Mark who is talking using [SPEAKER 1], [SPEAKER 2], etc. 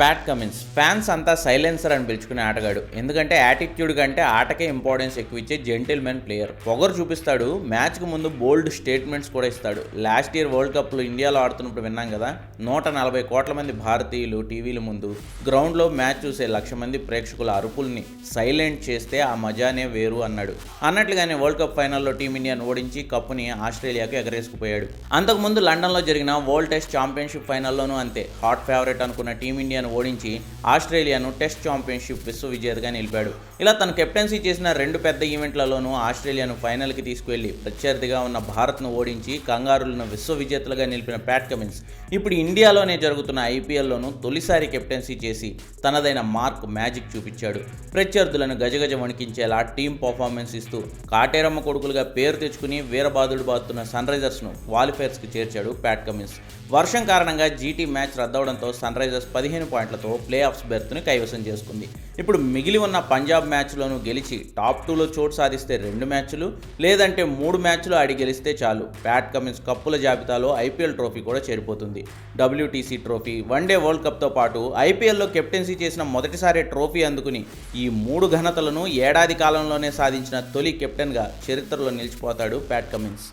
[SPEAKER 1] Pat Cummins. Fans అంతా silencer అని పిలుచుకునే ఆటగాడు. ఎందుకంటే యాటిట్యూడ్ కంటే ఆటకే ఇంపార్టెన్స్ ఎక్కువ ఇచ్చే జెంటిల్మెన్ ప్లేయర్. పొగరు చూపిస్తాడు మ్యాచ్కి ముందు బోల్డ్ స్టేట్మెంట్స్ కూడా ఇస్తాడు. లాస్ట్ ఇయర్ వరల్డ్ కప్లో ఇండియాలో ఆడుతున్నప్పుడు విన్నాం కదా నూట నలభై కోట్ల మంది భారతీయులు టీవీల ముందు గ్రౌండ్లో మ్యాచ్ చూసే లక్ష మంది ప్రేక్షకుల అరుపుల్ని సైలెంట్ చేస్తే ఆ మజానే వేరు అన్నాడు. అన్నట్లుగానే వరల్డ్ కప్ ఫైనల్లో టీమిండియాను ఓడించి కప్పుని ఆస్ట్రేలియాకు ఎగరేసుకుపోయాడు. అంతకుముందు లండన్లో జరిగిన వరల్డ్ టెస్ట్ ఛాంపియన్షిప్ ఫైనల్లోనూ అంతే. హాట్ ఫేవరెట్ అనుకున్న టీమిండియాను ఓడించి ఆస్ట్రేలియాను టెస్ట్ ఛాంపియన్షిప్ విశ్వ విజేతగా నిలిపాడు. ఇలా తను కెప్టెన్సీ చేసిన రెండు పెద్ద ఈవెంట్లలోనూ ఆస్ట్రేలియాను ఫైనల్కి తీసుకువెళ్ళి ప్రత్యర్థిగా ఉన్న భారత్ను ఓడించి కంగారులను విశ్వ విజేతలుగా నిలిపిన ప్యాట్ కమిన్స్ ఇప్పుడు ఇండియాలోనే జరుగుతున్న ఐపీఎల్లోనూ తొలిసారి కెప్టెన్సీ చేసి తనదైన మార్క్ మ్యాజిక్ చూపించాడు. ప్రత్యర్థులను గజగజ వణికించేలా టీం పర్ఫార్మెన్స్ ఇస్తూ కాటేరమ్మ కొడుకులుగా పేరు తెచ్చుకుని వీరబాదుడు బాదుతున్న సన్ రైజర్స్ను క్వాలిఫైర్స్కి చేర్చాడు ప్యాట్ కమిన్స్. వర్షం కారణంగా జీటీ మ్యాచ్ రద్దవడంతో సన్ రైజర్స్ పదిహేను పాయింట్లతో ప్లే ఆఫ్స్ బెర్త్ని కైవసం చేసుకుంది. ఇప్పుడు మిగిలి ఉన్న పంజాబ్ మ్యాచ్లోనూ గెలిచి టాప్ టూలో చోటు సాధిస్తే రెండు మ్యాచ్లు లేదంటే మూడు మ్యాచ్లు ఆడి గెలిస్తే చాలు. ప్యాట్ కమిన్స్ కప్పుల జాబితాలో ఐపీఎల్ ట్రోఫీ కూడా చేరిపోతుంది. WTC trophy one day world కప్తో పాటు ఐపీఎల్లో కెప్టెన్సీ చేసిన మొదటిసారి ట్రోఫీ అందుకుని ఈ మూడు ఘనతలను ఏడాది కాలంలోనే సాధించిన తొలి కెప్టెన్గా చరిత్రలో నిలిచిపోతాడు ప్యాట్ కమిన్స్.